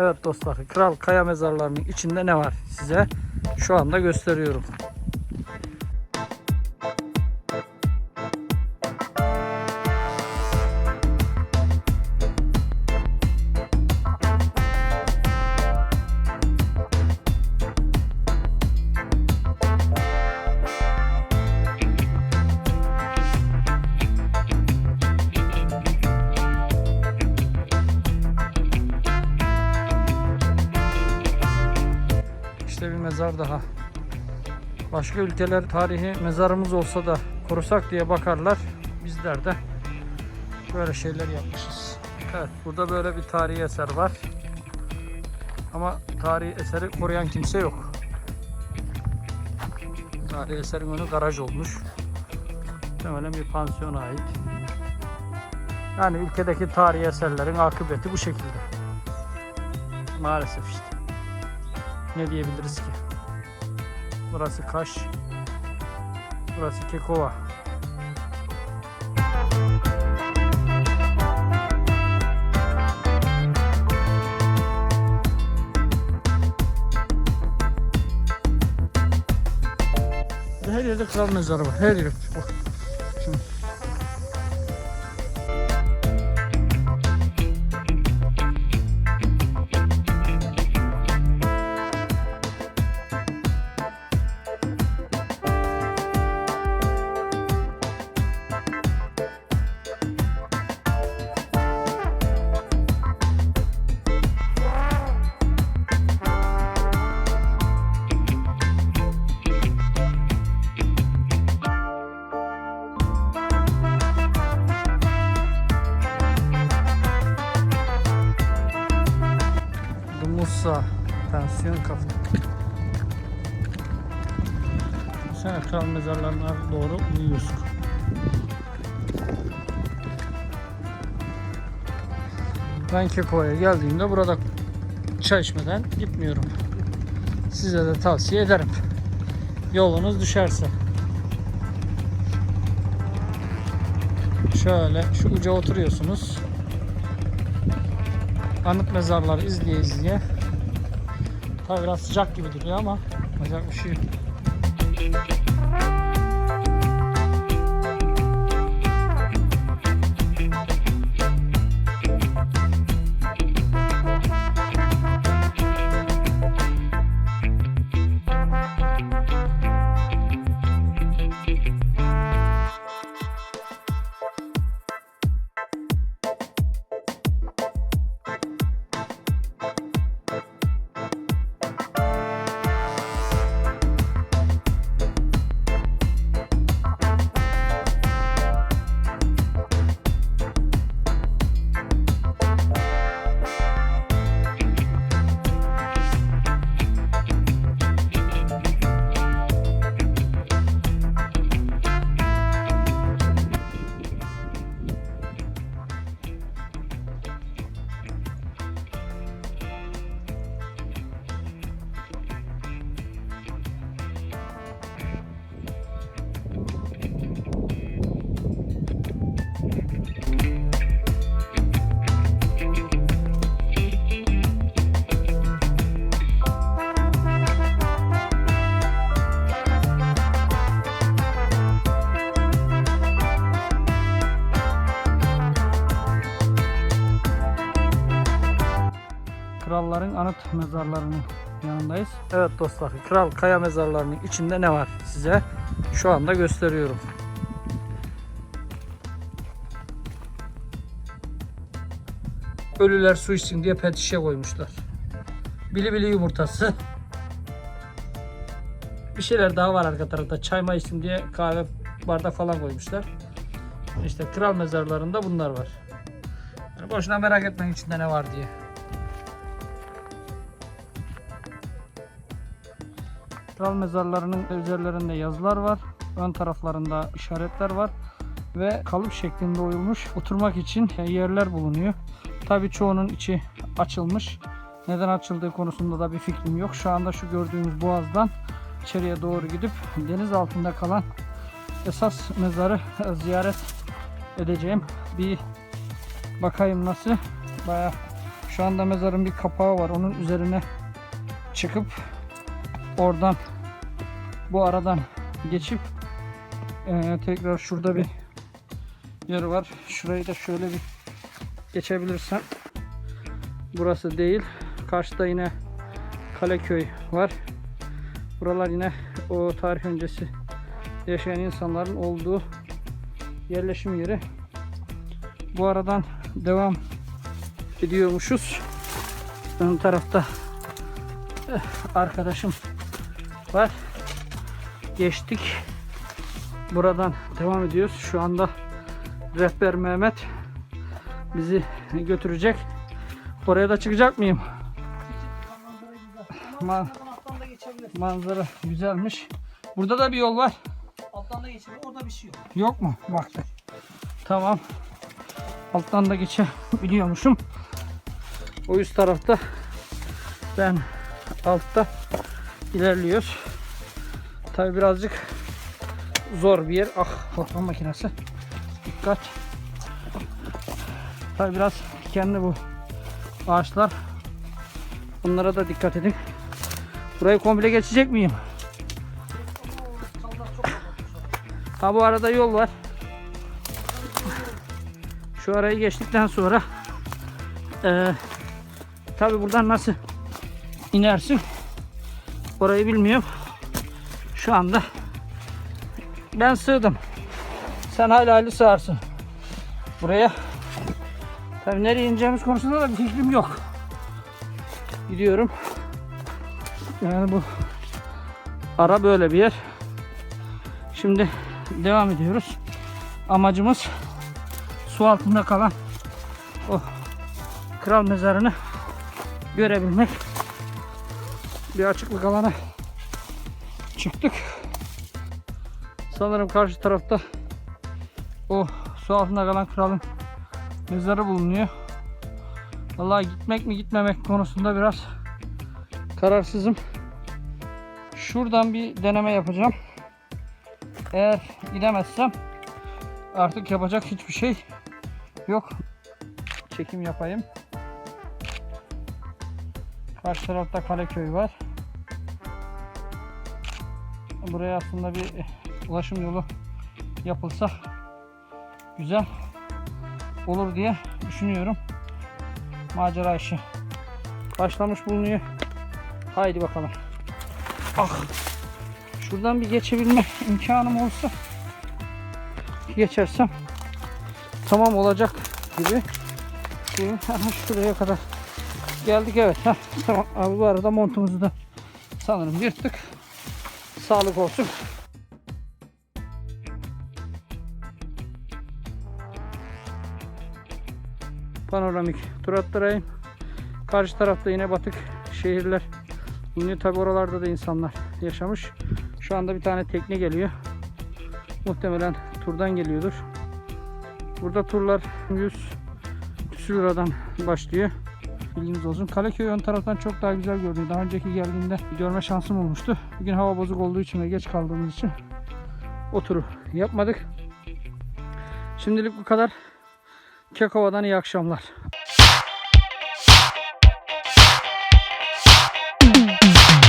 Evet dostlar, Kral Kaya mezarlarının içinde ne var size şu anda gösteriyorum. İşte bir mezar daha. Başka ülkeler tarihi mezarımız olsa da korusak diye bakarlar. Bizler de böyle şeyler yapmışız. Evet burada böyle bir tarihi eser var. Ama tarihi eseri koruyan kimse yok. Tarihi eserin önü garaj olmuş. Muhtemelen bir pansiyona ait. Yani ülkedeki tarihi eserlerin akıbeti bu şekilde. Maalesef işte ne diyebiliriz ki? Burası Kaş. Burası Kekova. Her yerde kral mezarı var. Her yerde. Bak. Şimdi. Musa Pansiyon Kafe. Sen kral mezarlarına doğru uyuyorsun. Ben Keko'ya geldiğimde burada çay içmeden gitmiyorum. Size de tavsiye ederim. Yolunuz düşerse. Şöyle şu uca oturuyorsunuz anıt mezarları izleye izleye. Tabii biraz sıcak gibi duruyor ama yapacak bir şey. Kralların anıt mezarlarının yanındayız. Evet dostlar, Kral Kaya mezarlarının içinde ne var size şu anda gösteriyorum. Ölüler su içsin diye pet şişe koymuşlar. Bili bili yumurtası. Bir şeyler daha var arka tarafta. Çay may içsin diye kahve bardak falan koymuşlar. İşte kral mezarlarında bunlar var. Yani boşuna merak etmeyin içinde ne var diye. Kral mezarlarının üzerlerinde yazılar var. Ön taraflarında işaretler var. Ve kalıp şeklinde oyulmuş oturmak için yerler bulunuyor. Tabii çoğunun içi açılmış. Neden açıldığı konusunda da bir fikrim yok. Şu anda şu gördüğümüz boğazdan içeriye doğru gidip deniz altında kalan esas mezarı ziyaret edeceğim. Bir bakayım nasıl. Baya Şu anda mezarın bir kapağı var. Onun üzerine çıkıp oradan bu aradan geçip eee, tekrar şurada bir yer var. Şurayı da şöyle bir geçebilirsem. Burası değil. Karşıda yine Kaleköy var. Buralar yine o tarih öncesi yaşayan insanların olduğu yerleşim yeri. Bu aradan devam ediyormuşuz. Ön tarafta eh, arkadaşım var. Geçtik. Buradan devam ediyoruz. Şu anda rehber Mehmet bizi götürecek. Oraya da çıkacak mıyım? Ma- Alttan da geçebilir. manzara güzelmiş. Burada da bir yol var. Alttan da geçebilir. Orada bir şey yok. Yok mu? Baktık. Tamam. Alttan da geçebiliyormuşum. O üst tarafta ben altta ilerliyoruz. Tabi birazcık zor bir yer. Ah fotoğraf makinesi. Dikkat. Tabi biraz dikenli bu ağaçlar. Bunlara da dikkat edin. Burayı komple geçecek miyim? Ha bu arada yol var. Şu arayı geçtikten sonra eee tabi buradan nasıl inersin orayı bilmiyorum. Şu anda ben sığdım. Sen hala hali sığarsın. Buraya tabi nereye ineceğimiz konusunda da bir fikrim yok. Gidiyorum. Yani bu ara böyle bir yer. Şimdi devam ediyoruz. Amacımız su altında kalan o kral mezarını görebilmek. Bir açıklık alana çıktık. Sanırım karşı tarafta o su altında kalan kralın mezarı bulunuyor. Vallahi gitmek mi gitmemek konusunda biraz kararsızım. Şuradan bir deneme yapacağım. Eğer gidemezsem artık yapacak hiçbir şey yok. Çekim yapayım. Karşı tarafta Kaleköy var. Buraya aslında bir ulaşım yolu yapılsa güzel olur diye düşünüyorum. Macera işi başlamış bulunuyor. Haydi bakalım. Ah. Şuradan bir geçebilme imkanım olsa geçersem tamam olacak gibi. Şimdi şuraya kadar geldik evet. Heh, tamam abi bu arada montumuzu da sanırım yırttık. Sağlık olsun. Panoramik tur attırayım. Karşı tarafta yine batık şehirler. Yine tabi oralarda da insanlar yaşamış. Şu anda bir tane tekne geliyor. Muhtemelen turdan geliyordur. Burada turlar 100 küsür liradan başlıyor. Bilginiz olsun. Kaleköy ön taraftan çok daha güzel görünüyor. Daha önceki geldiğimde görme şansım olmuştu. Bugün hava bozuk olduğu için ve geç kaldığımız için o turu yapmadık. Şimdilik bu kadar. Kekova'dan iyi akşamlar.